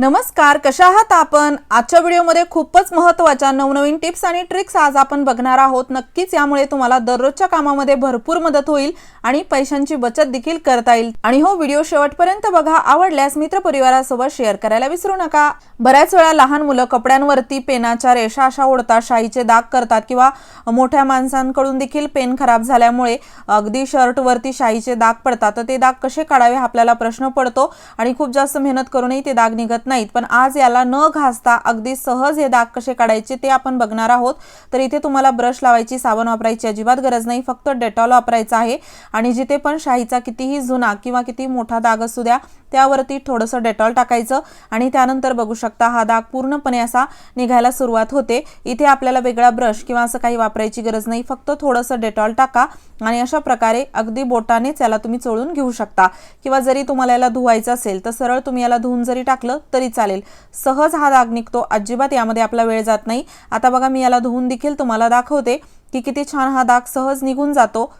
नमस्कार कशा आहात आपण? आजच्या व्हिडिओमध्ये खूपच महत्त्वाच्या नवनवीन टिप्स आणि ट्रिक्स आज आपण बघणार आहोत. नक्कीच यामुळे तुम्हाला दररोजच्या कामामध्ये भरपूर मदत होईल आणि पैशांची बचत देखील करता येईल. आणि हो व्हिडिओ शेवटपर्यंत बघा. आवडल्यास मित्रपरिवारासोबत शेअर करायला विसरू नका. बऱ्याच वेळा लहान मुलं कपड्यांवरती पेनाच्या रेषा अशा ओढतात शाईचे दाग करतात किंवा मोठ्या माणसांकडून देखील पेन खराब झाल्यामुळे अगदी शर्टवरती शाईचे दाग पडतात. तर ते दाग कसे काढावे हा आपल्याला प्रश्न पडतो. आणि खूप जास्त मेहनत करूनही ते दाग निघत नाहीत. पण आज याला न घासता अगदी सहज हे दाग कसे काढायचे ते आपण बघणार आहोत. तर इथे तुम्हाला ब्रश लावायची साबण वापरायची अजिबात गरज नाही. फक्त डेटॉल वापरायचा आहे. आणि जिथे पण शाहीचा कितीही जुना किंवा किती मोठा दाग असू द्या त्यावरती थोडंसं डेटॉल टाकायचं आणि त्यानंतर बघू शकता हा दाग पूर्णपणे असा निघायला सुरुवात होते. इथे आपल्याला वेगळा ब्रश किंवा असं काही वापरायची गरज नाही. फक्त थोडंसं डेटॉल टाका आणि अशा प्रकारे अगदी बोटानेच याला तुम्ही चोळून घेऊ शकता. किंवा जरी तुम्हाला याला धुवायचं असेल तर सरळ तुम्ही याला धुवून जरी टाकलं तरी चालेल. सहज हा दाग निघतो. अजिबात यामध्ये आपला वेळ जात नाही. आता बघा मी याला धुवून देखील तुम्हाला दाखवते की किती छान हा दाग सहज निघून जातो.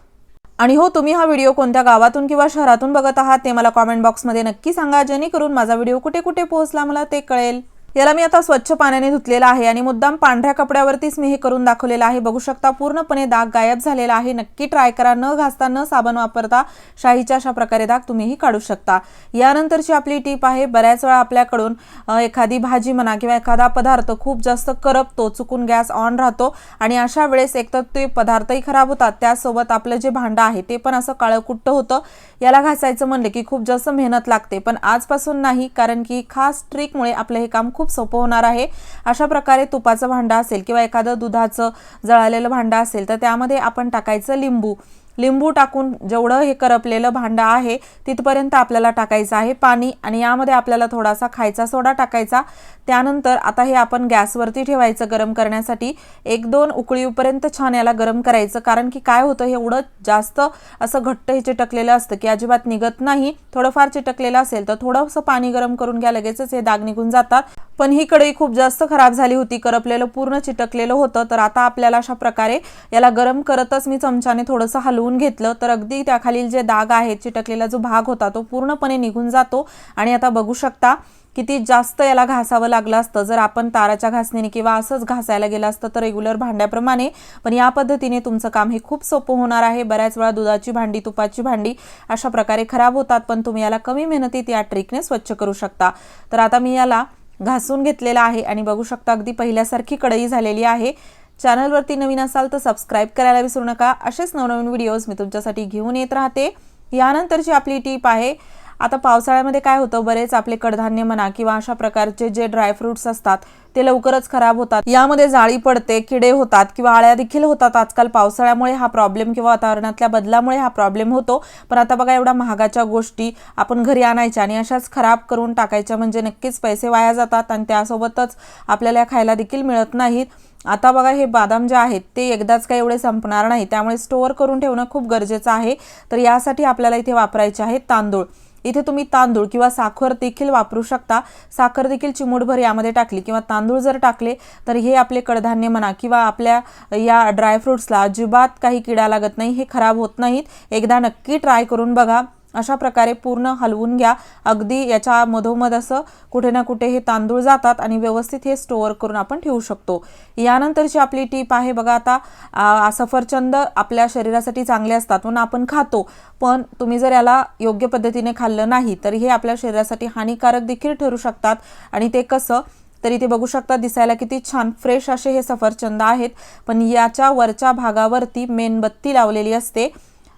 आणि हो तुम्ही हा व्हिडिओ कोणत्या गावातून किंवा शहरातून बघत आहात ते मला कॉमेंट बॉक्समध्ये नक्की सांगा. जेणेकरून माझा व्हिडिओ कुठे कुठे पोहोचला मला ते कळेल. याला मी आता स्वच्छ पाण्याने धुतलेला आहे आणि मुद्दाम पांढऱ्या कपड्यावरतीच मी हे करून दाखवलेलं आहे. बघू शकता पूर्णपणे दाग गायब झालेला आहे. नक्की ट्राय करा. न घासता न साबण वापरता शाहीच्या अशा प्रकारे दाग तुम्हीही काढू शकता. यानंतरची आपली टीप आहे बऱ्याच वेळा आपल्याकडून एखादी भाजी म्हणा किंवा एखादा पदार्थ खूप जास्त करपतो चुकून गॅस ऑन राहतो आणि अशा वेळेस एकतर ते पदार्थही खराब होतात. त्यासोबत आपलं जे भांडं आहे ते पण असं काळकुट्ट होतं. याला घासायचं म्हणलं की खूप जास्त मेहनत लागते. पण आजपासून नाही कारण की खास ट्रिकमुळे आपलं हे काम खूप खूप सोपं होणार आहे. अशा प्रकारे तुपाचं भांडं असेल किंवा एखादं दुधाचं जळालेलं भांडं असेल तर त्यामध्ये आपण टाकायचं लिंबू. लिंबू टाकून जेवढं हे करपलेलं भांडं आहे तिथपर्यंत आपल्याला टाकायचं आहे पाणी आणि यामध्ये आपल्याला थोडासा खायचा सोडा टाकायचा. त्यानंतर आता हे आपण गॅसवरती ठेवायचं गरम करण्यासाठी. एक दोन उकळीपर्यंत छान याला गरम करायचं कारण की काय होतं हे एवढं जास्त असं घट्ट हे चिटकलेलं असतं की अजिबात निघत नाही. थोडंफार चिटकलेलं असेल तर थोडंसं पाणी गरम करून घ्या लगेचच हे दाग निघून जातात. पण ही कढई खूप जास्त खराब झाली होती करपलेलं पूर्ण चिटकलेलं होतं. तर आता आपल्याला अशा प्रकारे याला गरम करतच मी चमच्याने थोडंसं हलवून घेतलं. तर अगदी त्याखालील जे दाग आहेत चिटकलेला जो भाग होता तो पूर्णपणे निघून जातो. आणि आता बघू शकता किती जास्त याला घासावं लागलं असतं. जर आपण ताराच्या घासणीने किंवा असंच घासायला गेलं असतं तर रेग्युलर भांड्याप्रमाणे. पण या पद्धतीने तुमचं काम हे खूप सोपं होणार आहे. बऱ्याच वेळा दुधाची भांडी तुपाची भांडी अशा प्रकारे खराब होतात पण तुम्ही याला कमी मेहनतीत या ट्रिकने स्वच्छ करू शकता. तर आता मी याला घासून घेतलेला आहे आणि बघू शकता अगदी पहिल्यासारखी कढई झालेली आहे. चॅनलवरती नवीन असाल तर सबस्क्राईब करायला विसरू नका. असेच नवनवीन व्हिडिओज मी तुमच्यासाठी घेऊन येत राहते. यानंतरची आपली टीप आहे आता पावसाळ्यामध्ये काय होतं? बरेच आपले कडधान्य म्हणा किंवा अशा प्रकारचे जे ड्रायफ्रुट्स असतात ते लवकरच खराब होतात. यामध्ये जाळी पडते किडे होतात किंवा आळ्या देखील होतात. आजकाल पावसाळ्यामुळे हा प्रॉब्लेम किंवा वातावरणातल्या बदलामुळे हा प्रॉब्लेम होतो. पण आता बघा एवढ्या महागाच्या गोष्टी आपण घरी आणायच्या आणि अशाच खराब करून टाकायच्या म्हणजे नक्कीच पैसे वाया जातात आणि त्यासोबतच आपल्याला खायला देखील मिळत नाहीत. आता बघा हे बदाम जे आहेत ते एकदाच काही एवढे संपणार नाही. त्यामुळे स्टोअर करून ठेवणं खूप गरजेचं आहे. तर यासाठी आपल्याला इथे वापरायचे आहेत तांदूळ. इथे तुम्ही तांदूळ किंवा साखर देखील वापरू शकता. साखर देखील चिमूटभर यामध्ये टाकली किंवा तांदूळ जर टाकले तर हे आपले कडधान्य म्हणा किंवा आपल्या या ड्रायफ्रुट्सला अजिबात काही किडा लागत नाही हे खराब होत नाहीत. एकदा नक्की ट्राय करून बघा. अशा प्रकारे पूर्ण हलवून घ्या. अगदी याच्या मधोमध असं कुठे ना कुठे हे तांदूळ जातात आणि व्यवस्थित हे स्टोअर करून आपण ठेवू शकतो. यानंतरची आपली टीप आहे बघा आता सफरचंद आपल्या शरीरासाठी चांगले असतात म्हणून आपण खातो. पण तुम्ही जर याला योग्य पद्धतीने खाल्लं नाही तर हे आपल्या शरीरासाठी हानिकारक देखील ठरू शकतात. आणि ते कसं? तर इथे बघू शकता दिसायला किती छान फ्रेश असे हे सफरचंद आहेत. पण याच्या वरच्या भागावरती मेणबत्ती लावलेली असते.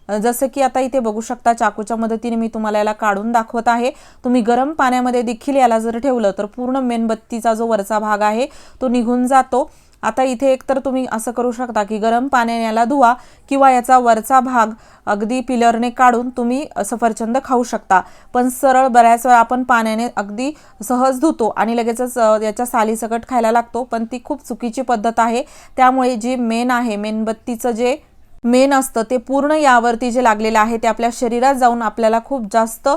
जसं की आता इथे बघू शकता चाकूच्या मदतीने मी तुम्हाला याला काढून दाखवत आहे. तुम्ही गरम पाण्यामध्ये देखील याला जर ठेवलं तर पूर्ण मेणबत्तीचा जो वरचा भाग आहे तो निघून जातो. आता इथे एकतर तुम्ही असं करू शकता की गरम पाण्याने याला धुवा किंवा याचा वरचा भाग अगदी पिलरने काढून तुम्ही सफरचंद खाऊ शकता. पण सरळ बऱ्याच वेळा आपण पाण्याने अगदी सहज धुतो आणि लगेचच याच्या सालीसकट खायला लागतो. पण ती खूप चुकीची पद्धत आहे. त्यामुळे जी मेन आहे मेणबत्तीचं जे मेन असतं ते पूर्ण यावरती जे लागलेलं आहे ते आपल्या शरीरात जाऊन आपल्याला खूप जास्त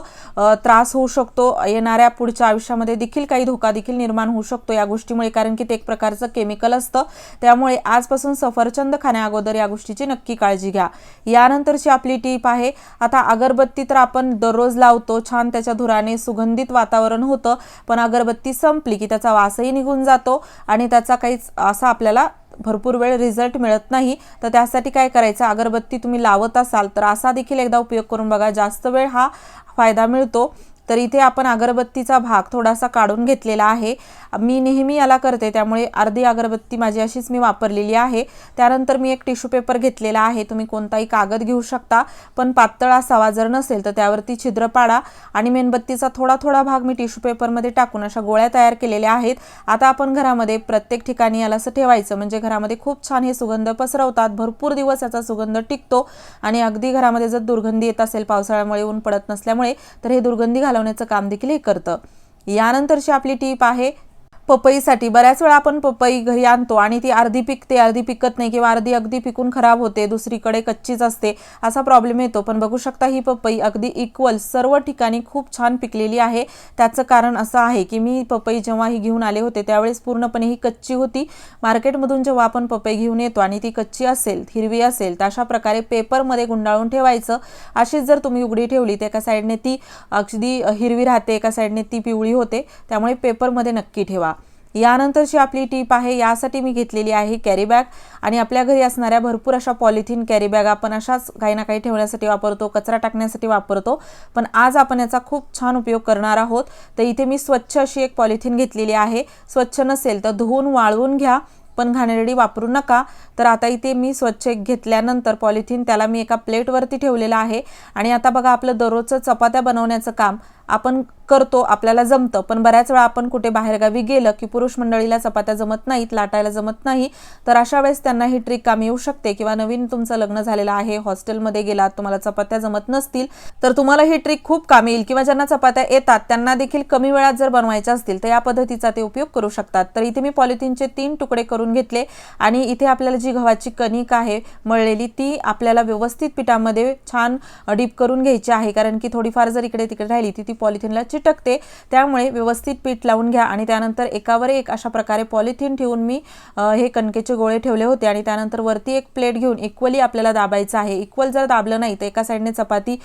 त्रास होऊ शकतो. येणाऱ्या पुढच्या आयुष्यामध्ये देखील काही धोका देखील निर्माण होऊ शकतो या गोष्टीमुळे कारण की ते एक प्रकारचं केमिकल असतं. त्यामुळे आजपासून सफरचंद खाण्याअगोदर या गोष्टीची नक्की काळजी घ्या. यानंतरची आपली टीप आहे आता अगरबत्ती तर आपण दररोज लावतो छान त्याच्या धुराने सुगंधित वातावरण होतं पण अगरबत्ती संपली की त्याचा वासही निघून जातो आणि त्याचा काहीच असा आपल्याला भरपूर वेळ रिझल्ट मिळत नाही तर त्यासाठी काय करायचं? अगरबत्ती तुम्ही लावत असाल तर असा देखील एकदा उपयोग करून बघा. जास्त वेळ हा फायदा मिळतो. तर इथे आपण अगरबत्तीचा भाग थोडासा काढून घेतलेला आहे. मी नेहमी याला करते त्यामुळे अर्धी अगरबत्ती माझी अशीच मी वापरलेली आहे. त्यानंतर मी एक टिश्यू पेपर घेतलेला आहे. तुम्ही कोणताही कागद घेऊ शकता पण पातळ असावा जर नसेल तर त्यावरती छिद्र पाडा आणि मेणबत्तीचा थोडा थोडा भाग मी टिश्यू पेपरमध्ये टाकून अशा गोळ्या तयार केलेल्या आहेत. आता आपण घरामध्ये प्रत्येक ठिकाणी याला असं ठेवायचं म्हणजे घरामध्ये खूप छान हे सुगंध पसरवतात. भरपूर दिवस याचा सुगंध टिकतो आणि अगदी घरामध्ये जर दुर्गंधी येत असेल पावसाळ्यामुळे ऊन पडत नसल्यामुळे तर हे दुर्गंधी घालवण्याचं काम देखील हे करतं. यानंतरची आपली टीप आहे पपईसाठी. बऱ्याच वेळा आपण पपई घरी आणतो आणि ती अर्धी पिकते अर्धी पिकत नाही किंवा अर्धी अगदी पिकून खराब होते दुसरीकडे कच्चीच असते असा प्रॉब्लेम येतो. पण बघू शकता ही पपई अगदी इक्वल सर्व ठिकाणी खूप छान पिकलेली आहे. त्याचं कारण असं आहे की मी पपई जेव्हा ही घेऊन आले होते त्यावेळेस पूर्णपणे ही कच्ची होती. मार्केटमधून जेव्हा आपण पपई घेऊन येतो आणि ती कच्ची असेल हिरवी असेल तर अशा प्रकारे पेपरमध्ये गुंडाळून ठेवायचं. अशीच जर तुम्ही उघडी ठेवली तर एका साईडने ती अगदी हिरवी राहते एका साईडने ती पिवळी होते. त्यामुळे पेपरमध्ये नक्की ठेवा. यानंतरची आपली टीप आहे यासाठी मी घेतलेली आहे कॅरी बॅग आणि आपल्या घरी असणाऱ्या भरपूर अशा पॉलिथिन कॅरी बॅग आपण अशाच काही ना काही ठेवण्यासाठी वापरतो कचरा टाकण्यासाठी वापरतो. पण आज आपण याचा खूप छान उपयोग करणार आहोत. तर इथे मी स्वच्छ अशी एक पॉलिथिन घेतलेली आहे. स्वच्छ नसेल तर धुवून वाळवून घ्या पण घाणेरडी वापरू नका. तर आता इथे मी स्वच्छ घेतल्यानंतर पॉलिथिन त्याला मी एका प्लेटवरती ठेवलेलं आहे. आणि आता बघा आपलं दररोजचं चपात्या बनवण्याचं काम. आपण करतो आपल्याला जमतं. पण बऱ्याच वेळा आपण कुठे बाहेरगावी गेलं की पुरुष मंडळीला चपात्या जमत नाहीत लाटायला जमत नाही तर अशा वेळेस त्यांना ही ट्रिक कामी येऊ शकते. किंवा नवीन तुमचं लग्न झालेलं आहे हॉस्टेलमध्ये गेलात तुम्हाला चपात्या जमत नसतील तर तुम्हाला ही ट्रिक खूप कामी येईल. किंवा ज्यांना चपात्या येतात त्यांना देखील कमी वेळात जर बनवायच्या असतील तर या पद्धतीचा ते उपयोग करू शकतात. तर इथे मी पॉलिथिनचे तीन तुकडे करून घेतले आणि इथे आपल्याला जी गव्हाची कणिक आहे मळलेली ती आपल्याला व्यवस्थित पिठामध्ये छान डीप करून घ्यायची आहे. कारण की थोडीफार जर इकडे तिकडे राहिली ती ती पॉलिथिनला चिटकते. त्यामुळे व्यवस्थित पीठ लावून घ्या आणि त्यानंतर एकावर एक अशा प्रकारे पॉलिथिन ठेवून मी हे कणकेचे गोळे ठेवले होते आणि त्यानंतर वरती एक प्लेट घेऊन इक्वली आपल्याला दाबायचं आहे. इक्वल जर दाबलं नाही तर एका साईडने चपाती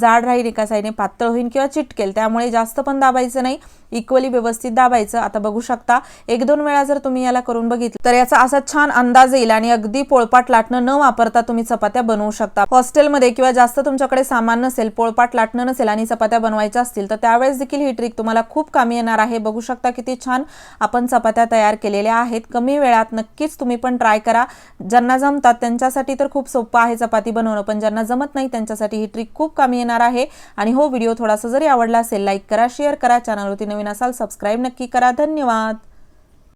जाड राहील एका साईडने पातळ होईल किंवा चिटकेल. त्यामुळे जास्त पण दाबायचं नाही. इक्वली व्यवस्थित दाबायचं. आता बघू शकता एक दोन वेळा जर तुम्ही याला करून बघितलं तर याचा असा छान अंदाज येईल आणि अगदी पोळपाट लाटणं न वापरता तुम्ही चपात्या बनवू शकता. हॉस्टेलमध्ये किंवा जास्त तुमच्याकडे सामान नसेल पोळपाट लाटणं नसेल आणि चपात्या बनवायच्या असतील तर त्यावेळेस देखील ही ट्रिक तुम्हाला खूप कामी येणार आहे. बघू शकता किती छान आपण चपात्या तयार केलेल्या आहेत. कमी वेळात नक्कीच तुम्ही पण ट्राय करा. ज्यांना जमतात त्यांच्यासाठी तर खूप सोपं आहे चपाती बनवणं पण ज्यांना जमत नाही त्यांच्यासाठी ही ट्रिक खूप कामी येणार आहे. आणि हो व्हिडिओ थोडासा जरी आवडला असेल लाईक करा शेअर करा चॅनलवरती नवीन असाल सबस्क्राईब नक्की करा. धन्यवाद.